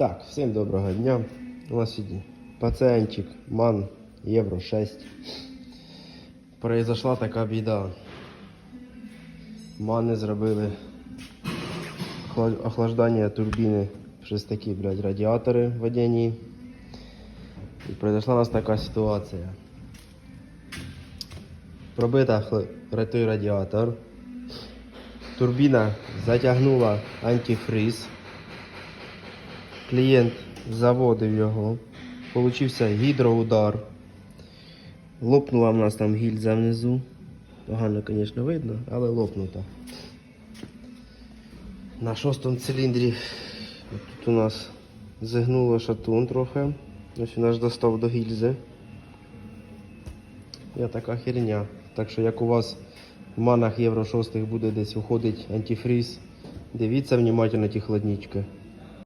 Так, всім доброго дня. У нас сьогодні пацієнтик МАН Євро 6. Произошла така біда. Мани зробили охлаждання турбіни через такі, блядь, радіатори водяні. І произошла у нас така ситуація. Пробита той радіатор. Турбіна затягнула антифриз. Клієнт заводив його. Получився гідроудар. Лопнула в нас там гільза внизу. Погано, звісно, видно, але лопнута. На шостому циліндрі тут у нас зигнуло шатун трохи. Ось він аж достав до гільзи. Я така херня. Так що як у вас в манах Євро 6 буде десь уходить антифріз, дивіться внимательно ті хладнички.